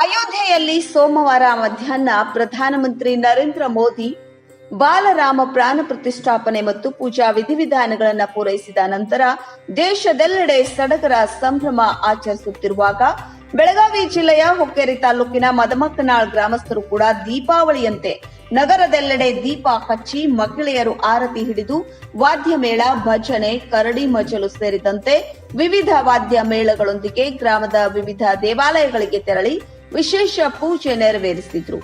ಅಯೋಧ್ಯೆಯಲ್ಲಿ ಸೋಮವಾರ ಮಧ್ಯಾಹ್ನ ಪ್ರಧಾನಮಂತ್ರಿ ನರೇಂದ್ರ ಮೋದಿ ಬಾಲರಾಮ ಪ್ರಾಣ ಪ್ರತಿಷ್ಠಾಪನೆ ಮತ್ತು ಪೂಜಾ ವಿಧಿವಿಧಾನಗಳನ್ನು ಪೂರೈಸಿದ ನಂತರ ದೇಶದೆಲ್ಲೆಡೆ ಸಡಗರ ಸಂಭ್ರಮ ಆಚರಿಸುತ್ತಿರುವಾಗ ಬೆಳಗಾವಿ ಜಿಲ್ಲೆಯ ಹುಕ್ಕೇರಿ ತಾಲೂಕಿನ ಮದಮಕ್ಕನಾಳ್ ಗ್ರಾಮಸ್ಥರು ಕೂಡ ದೀಪಾವಳಿಯಂತೆ ನಗರದೆಲ್ಲೆಡೆ ದೀಪ ಹಚ್ಚಿ ಮಹಿಳೆಯರು ಆರತಿ ಹಿಡಿದು ವಾದ್ಯ ಮೇಳ, ಭಜನೆ, ಕರಡಿ ಮಜಲು ಸೇರಿದಂತೆ ವಿವಿಧ ವಾದ್ಯ ಮೇಳಗಳೊಂದಿಗೆ ಗ್ರಾಮದ ವಿವಿಧ ದೇವಾಲಯಗಳಿಗೆ ತೆರಳಿ ವಿಶೇಷ ಪೂಜೆ ನೆರವೇರಿಸಿದ್ರು.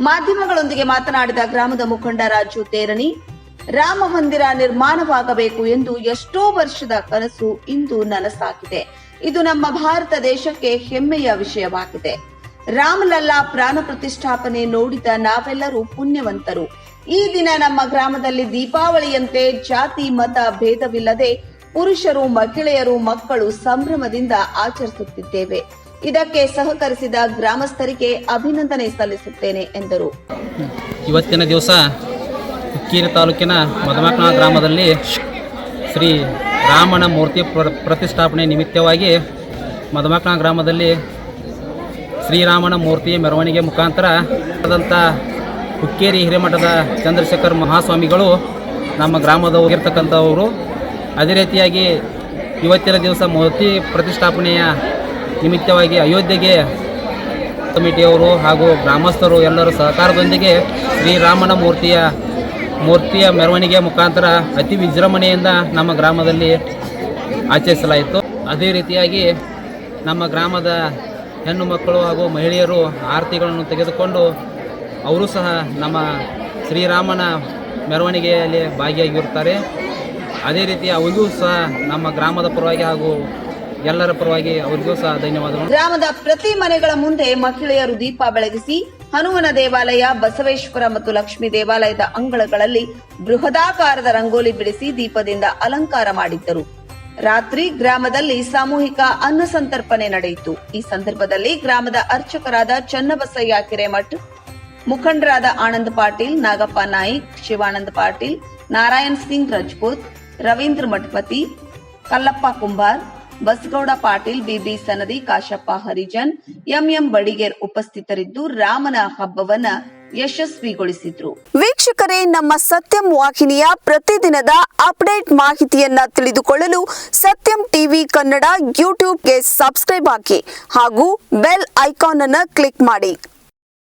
ಮಾಧ್ಯಮಗಳೊಂದಿಗೆ ಮಾತನಾಡಿದ ಗ್ರಾಮದ ಮುಖಂಡ ರಾಜು ತೇರಣಿ, ರಾಮ ಮಂದಿರ ನಿರ್ಮಾಣವಾಗಬೇಕು ಎಂದು ಎಷ್ಟೋ ವರ್ಷದ ಕನಸು ಇಂದು ನನಸಾಗಿದೆ. ಇದು ನಮ್ಮ ಭಾರತ ದೇಶಕ್ಕೆ ಹೆಮ್ಮೆಯ ವಿಷಯವಾಗಿದೆ. ರಾಮಲಲ್ಲಾ ಪ್ರಾಣ ಪ್ರತಿಷ್ಠಾಪನೆ ನೋಡಿದ ನಾವೆಲ್ಲರೂ ಪುಣ್ಯವಂತರು. ಈ ದಿನ ನಮ್ಮ ಗ್ರಾಮದಲ್ಲಿ ದೀಪಾವಳಿಯಂತೆ ಜಾತಿ, ಮತ ಭೇದವಿಲ್ಲದೆ ಪುರುಷರು, ಮಹಿಳೆಯರು, ಮಕ್ಕಳು ಸಂಭ್ರಮದಿಂದ ಆಚರಿಸುತ್ತಿದ್ದೇವೆ. ಇದಕ್ಕೆ ಸಹಕರಿಸಿದ ಗ್ರಾಮಸ್ಥರಿಗೆ ಅಭಿನಂದನೆ ಸಲ್ಲಿಸುತ್ತೇನೆ ಎಂದರು. ಇವತ್ತಿನ ದಿವಸ ಹುಕ್ಕೇರಿ ತಾಲೂಕಿನ ಮದಮಕ್ನ ಗ್ರಾಮದಲ್ಲಿ ಶ್ರೀ ರಾಮನ ಮೂರ್ತಿ ಪ್ರ, ಪ್ರತಿಷ್ಠಾಪನೆ ನಿಮಿತ್ತವಾಗಿ ಮದಮಕ್ನ ಗ್ರಾಮದಲ್ಲಿ ಶ್ರೀರಾಮನ ಮೂರ್ತಿ ಮೆರವಣಿಗೆ ಮುಖಾಂತರ ಆದಂಥ ಹುಕ್ಕೇರಿ ಹಿರೇಮಠದ ಚಂದ್ರಶೇಖರ್ ಮಹಾಸ್ವಾಮಿಗಳು ನಮ್ಮ ಗ್ರಾಮದ ಹೋಗಿರ್ತಕ್ಕಂಥವರು. ಅದೇ ರೀತಿಯಾಗಿ ಇವತ್ತಿನ ದಿವಸ ಮೂರ್ತಿ ಪ್ರತಿಷ್ಠಾಪನೆಯ ನಿಮಿತ್ತವಾಗಿ ಅಯೋಧ್ಯೆಗೆ ಕಮಿಟಿಯವರು ಹಾಗೂ ಗ್ರಾಮಸ್ಥರು ಎಲ್ಲರೂ ಸಹಕಾರದೊಂದಿಗೆ ಶ್ರೀರಾಮನ ಮೂರ್ತಿಯ ಮೂರ್ತಿಯ ಮೆರವಣಿಗೆಯ ಮುಖಾಂತರ ಅತಿ ವಿಜೃಂಭಣೆಯಿಂದ ನಮ್ಮ ಗ್ರಾಮದಲ್ಲಿ ಆಚರಿಸಲಾಯಿತು. ಅದೇ ರೀತಿಯಾಗಿ ನಮ್ಮ ಗ್ರಾಮದ ಹೆಣ್ಣು ಮಕ್ಕಳು ಹಾಗೂ ಮಹಿಳೆಯರು ಆರತಿಗಳನ್ನು ತೆಗೆದುಕೊಂಡು ಅವರು ಸಹ ನಮ್ಮ ಶ್ರೀರಾಮನ ಮೆರವಣಿಗೆಯಲ್ಲಿ ಭಾಗಿಯಾಗಿರುತ್ತಾರೆ. ಅದೇ ರೀತಿ ಅವರಿಗೂ ಸಹ ನಮ್ಮ ಗ್ರಾಮದ ಪರವಾಗಿ ಹಾಗೂ ಎಲ್ಲರ ಪರವಾಗಿ ಅವರಿಗೂ ಸಹ ಧನ್ಯವಾದಗಳು. ಗ್ರಾಮದ ಪ್ರತಿ ಮನೆಗಳ ಮುಂದೆ ಮಹಿಳೆಯರು ದೀಪ ಬೆಳಗಿಸಿ ಹನುಮನ ದೇವಾಲಯ, ಬಸವೇಶ್ವರ ಮತ್ತು ಲಕ್ಷ್ಮೀ ದೇವಾಲಯದ ಅಂಗಳಗಳಲ್ಲಿ ಬೃಹದಾಕಾರದ ರಂಗೋಲಿ ಬಿಡಿಸಿ ದೀಪದಿಂದ ಅಲಂಕಾರ ಮಾಡಿದ್ದರು. ರಾತ್ರಿ ಗ್ರಾಮದಲ್ಲಿ ಸಾಮೂಹಿಕ ಅನ್ನ ಸಂತರ್ಪಣೆ ನಡೆಯಿತು. ಈ ಸಂದರ್ಭದಲ್ಲಿ ಗ್ರಾಮದ ಅರ್ಚಕರಾದ ಚನ್ನಬಸಯ್ಯ ಕೆರೆಮಠ್, ಮುಖಂಡರಾದ ಆನಂದ್ ಪಾಟೀಲ್, ನಾಗಪ್ಪ ನಾಯ್ಕ್, ಶಿವಾನಂದ ಪಾಟೀಲ್, ನಾರಾಯಣ್ ಸಿಂಗ್ ರಜಪೂತ್, ರವೀಂದ್ರ ಮಠಪತಿ, ಕಲ್ಲಪ್ಪ ಕುಂಬಾರ್ ಬಸಗೌಡ ಪಾಟೀಲ್, ಬಿಬಿ ಸನದಿ, ಕಾಶಪ್ಪ ಹರಿಜನ್ ಎಂಎಂ ಬಡಿಗೇರ್ ಉಪಸ್ಥಿತರಿದ್ದು ರಾಮನ ಹಬ್ಬವನ್ನ ಯಶಸ್ವಿಗೊಳಿಸಿದ್ರು. ವೀಕ್ಷಕರೇ, ನಮ್ಮ ಸತ್ಯಂ ವಾಹಿನಿಯ ಪ್ರತಿದಿನದ ಅಪ್ಡೇಟ್ ಮಾಹಿತಿಯನ್ನ ತಿಳಿದುಕೊಳ್ಳಲು ಸತ್ಯಂ ಟಿವಿ ಕನ್ನಡ ಯೂಟ್ಯೂಬ್ಗೆ ಸಬ್ಸ್ಕ್ರೈಬ್ ಹಾಕಿ ಹಾಗೂ ಬೆಲ್ ಐಕಾನ್ ಅನ್ನು ಕ್ಲಿಕ್ ಮಾಡಿ.